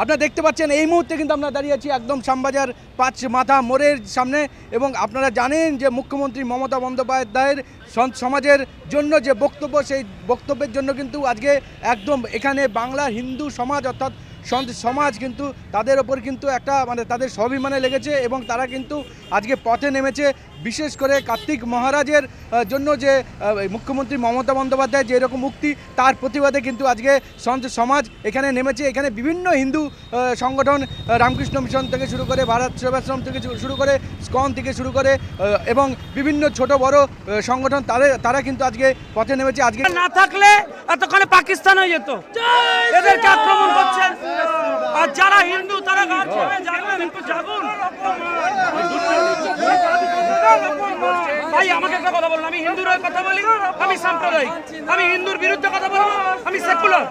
আপনারা দেখতে পাচ্ছেন, এই মুহূর্তে কিন্তু আমরা দাঁড়িয়ে আছি একদম শ্যামবাজার পাঁচ মাথা মোড়ের সামনে এবং আপনারা জানেন যে মুখ্যমন্ত্রী মমতা বন্দ্যোপাধ্যায়ের সমাজের জন্য যে বক্তব্য, সেই বক্তব্যের জন্য কিন্তু আজকে একদম এখানে বাংলা হিন্দু সমাজ অর্থাৎ সমাজ কিন্তু তাদের ওপর কিন্তু একটা মানে তাদের স্বাভিমানে লেগেছে এবং তারা কিন্তু আজকে পথে নেমেছে। বিশেষ করে কার্তিক মহারাজের জন্য যে মুখ্যমন্ত্রী মমতা বন্দ্যোপাধ্যায় যে এরকম মুক্তি তার প্রতিবাদে কিন্তু আজকে সন্ত সমাজ এখানে নেমেছে। এখানে বিভিন্ন হিন্দু সংগঠন রামকৃষ্ণ মিশন থেকে শুরু করে ভারত সেবাশ্রম থেকে শুরু করে স্কন থেকে শুরু করে এবং বিভিন্ন ছোট বড় সংগঠন তাদের তারা কিন্তু আজকে পথে নেমেছে। আজকে না থাকলে এতক্ষণে পাকিস্তান হয়ে যেত। এদেরকে আক্রমণ করছেন। আর যারা হিন্দু, তারা গাছ জাগবেন একটু জাগুন। ভাই, আমাকে একটা কথা বলুন, আমি হিন্দুর কথা বলি, আমি সাম্প্রদায়িক। আমি হিন্দুর বিরুদ্ধে কথা বলব, আমি সেকুলার।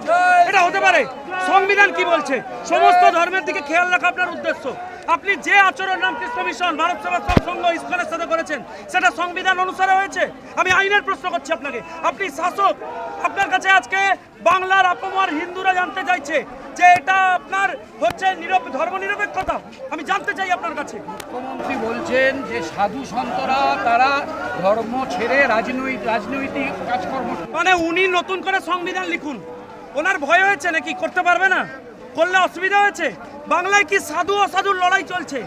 এটা হতে পারে। সংবিধান কি বলছে? সমস্ত ধর্মের দিকে খেয়াল রাখা আপনার উদ্দেশ্য। আপনি যে আচরণ রামকৃষ্ণ মিশন, ভারত সেবাশ্রম সংঘ ইস্কনের সাথে করেছেন, সেটা সংবিধান অনুসারে হয়েছে? আমি আইনের প্রশ্ন করছি আপনাকে। আপনি শাসক, আপনার কাছে আজকে বাংলার আপমার হিন্দুরা জানতে চাইছে যে এটা আপনার হচ্ছে নিরপ ধর্ম নিরপেক্ষতা আমি জানতে চাই আপনার কাছে। মুখ্যমন্ত্রী বলছেন যে সাধু সন্তরা তারা ধর্ম ছেড়ে রাজনৈতিক রাজনৈতিক কাজকর্ম মানে উনি নতুন করে সংবিধান লিখুন। ওনার ভয় হয়েছে নাকি? করতে পারবে না? করলে অসুবিধা হয়েছে? বাংলায় কি সাধু অসাধুর লড়াই চলছে?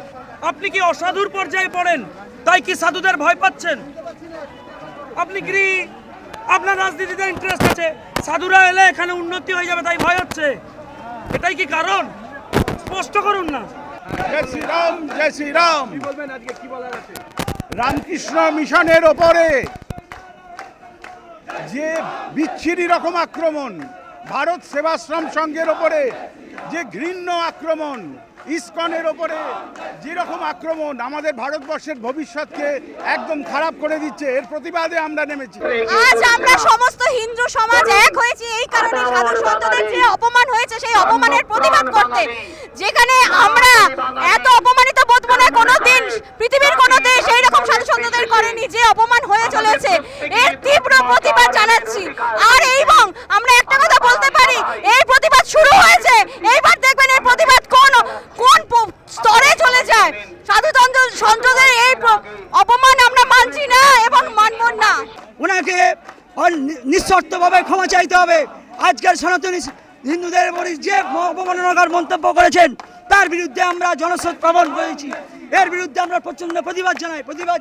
আপনি কি অসাধুর পর্যায়ে পড়েন? তাই কি সাধুদের ভয় পাচ্ছেন? আপনি কি আপনার রাজনীতিতে ইন্টারেস্ট আছে? সাধুরা এলে এখানে উন্নতি হয়ে যাবে তাই ভয় হচ্ছে। এটাই কি কারণ? স্পষ্ট করুন না। জয় শ্রীরাম জয় শ্রীরাম। বলবেন আজকে? কি বলার আছে? রামকৃষ্ণ মিশনের ওপরে যে বিচ্ছিরি রকম আক্রমণ ভারত সেবাশ্রম সংঘের ওপরে যে ঘৃণ্য আক্রমণ ইসকনের ওপরে যেরকম আক্রমণ আমাদের ভারতবর্ষের ভবিষ্যৎকে একদম খারাপ করে দিচ্ছে এর প্রতিবাদে আমরা নেমেছি। আজ আমরা সমস্ত হিন্দু সমাজ এক হয়েছি এই কারণে সাধু সন্তদের যে অপমান হয়েছে অপমানের প্রতিবাদ করতে। যেখানে আমরা এত অপমানিত বোধ মনে কোনো দিন পৃথিবীর কোনো দেশ এই রকম সাধু সন্তদের করেনি যে অপমান হয়ে চলেছে। এর তীব্র প্রতিবাদ জানাচ্ছি। আর এবং আমরা একটা কথা বলতে পারি এই প্রতিবাদ শুরু হয়েছে। এইবার দেখবেন এই প্রতিবাদ কোন কোন স্তরে চলে যায়। সাধুতন্ত্র সন্ত্রদের এই অপমান আমরা মানছি না এবং মানব না। ওনাকে নিঃশর্তভাবে ক্ষমা চাইতে হবে। আজকের সনাতনী হিন্দুদের উপর যে অবমাননাকার মন্তব্য করেছেন, তার বিরুদ্ধে আমরা জনস্রোত প্রবণ করেছি এর বিরুদ্ধে আমরা প্রচণ্ড প্রতিবাদ জানাই, প্রতিবাদ